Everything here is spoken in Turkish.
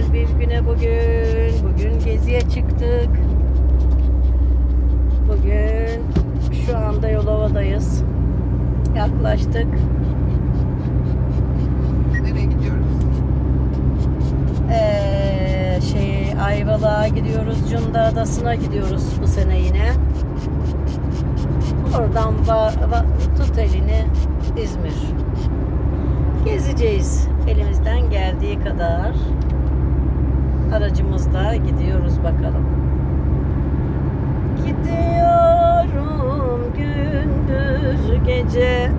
güzel bir güne bugün. Bugün geziye çıktık. Bugün şu anda Yolova'dayız. Yaklaştık. Nereye gidiyoruz? Ee, şey Ayvalık'a gidiyoruz. Cunda Adası'na gidiyoruz bu sene yine. Oradan va, va, tut elini İzmir. Gezeceğiz. Elimizden geldiği kadar. Aracımızla gidiyoruz bakalım. Gidiyorum gündüz gece